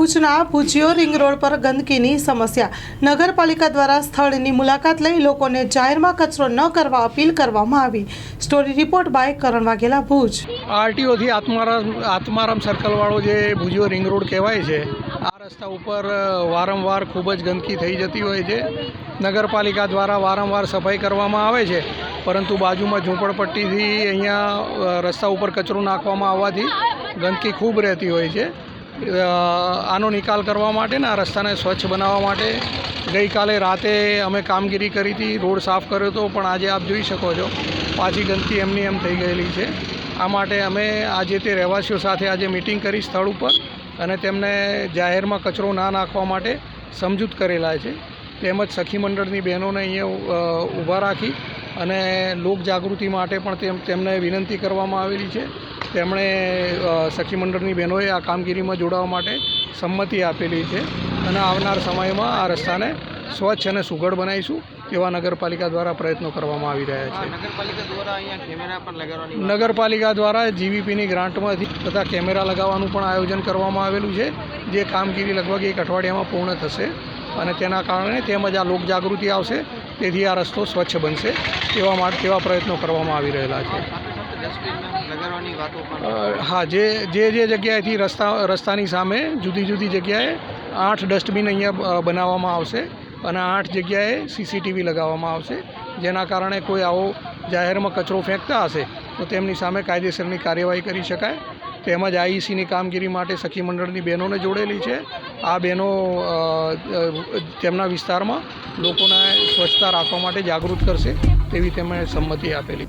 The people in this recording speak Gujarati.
ભુજના ભુજિયો રિંગ રોડ પર ગંદકીની સમસ્યા. નગરપાલિકા દ્વારા સ્થળની મુલાકાત લઈ લોકોને જાહેરમાં કચરો ન કરવા અપીલ કરવામાં આવી. Story report by Karan Vaghela, Bhuj. આરટીઓથી Atmaram Atmaram સર્કલવાળો જે ભુજિયો રિંગ રોડ કહેવાય છે, આ રસ્તા ઉપર વારંવાર ખૂબ જ ગંદકી થઈ જતી હોય છે. નગરપાલિકા દ્વારા વારંવાર સફાઈ કરવામાં આવે છે, પરંતુ બાજુમાં ઝૂંપડપટ્ટીથી અહીંયા રસ્તા ઉપર કચરો નાખવામાં આવવાથી ગંદકી ખૂબ રહેતી હોય છે. આનો નિકાલ કરવા માટે ને આ રસ્તાને સ્વચ્છ બનાવવા માટે ગઈકાલે રાતે અમે કામગીરી કરી હતી, રોડ સાફ કર્યો હતો, પણ આજે આપ જોઈ શકો છો, પાછી ગંદકી એમની એમ થઈ ગયેલી છે. આ માટે અમે આજે તે રહેવાસીઓ સાથે આજે મિટિંગ કરી સ્થળ ઉપર અને તેમને જાહેરમાં કચરો ના નાખવા માટે સમજૂત કરેલા છે. તેમજ સખી મંડળની બહેનોને અહીંયા ઊભા રાખી અને લોક જાગૃતિ માટે પણ તેમ, તેમને વિનંતી કરવામાં આવેલી છે. તેમણે સખી મંડળની બહેનોએ આ કામગીરીમાં જોડાવા માટે સંમતિ આપેલી છે અને આવનાર સમયમાં આ રસ્તાને સ્વચ્છ અને સુઘડ બનાવીશું તેવા નગરપાલિકા દ્વારા પ્રયત્નો કરવામાં આવી રહ્યા છે. નગરપાલિકા દ્વારા જીવીપીની ગ્રાન્ટમાંથી તથા કેમેરા લગાવવાનું પણ આયોજન કરવામાં આવેલું છે. જે કામગીરી લગભગ એક અઠવાડિયામાં પૂર્ણ થશે અને તેના કારણે તેમજ આ લોકજાગૃતિ આવશે. તેથી આ રસ્તો સ્વચ્છ બનશે તેવા માટે તેવા પ્રયત્નો કરવામાં આવી રહેલા છે. હા જે જે જે જગ્યાએથી રસ્તા રસ્તાની સામે જુદી જુદી જગ્યાએ આઠ ડસ્ટબિન અહીંયા બનાવવામાં આવશે અને આઠ જગ્યાએ સીસીટીવી લગાવવામાં આવશે. જેના કારણે કોઈ આવો જાહેરમાં કચરો ફેંકતા હશે તો તેમની સામે કાયદેસરની કાર્યવાહી કરી શકાય. તેમજ આઈસીની કામગીરી માટે સખી મંડળની બહેનોને જોડેલી છે. આ બહેનો તેમના વિસ્તારમાં લોકોને સ્વચ્છતા રાખવા માટે જાગૃત કરશે તેવી તેમણે સંમતિ આપેલી.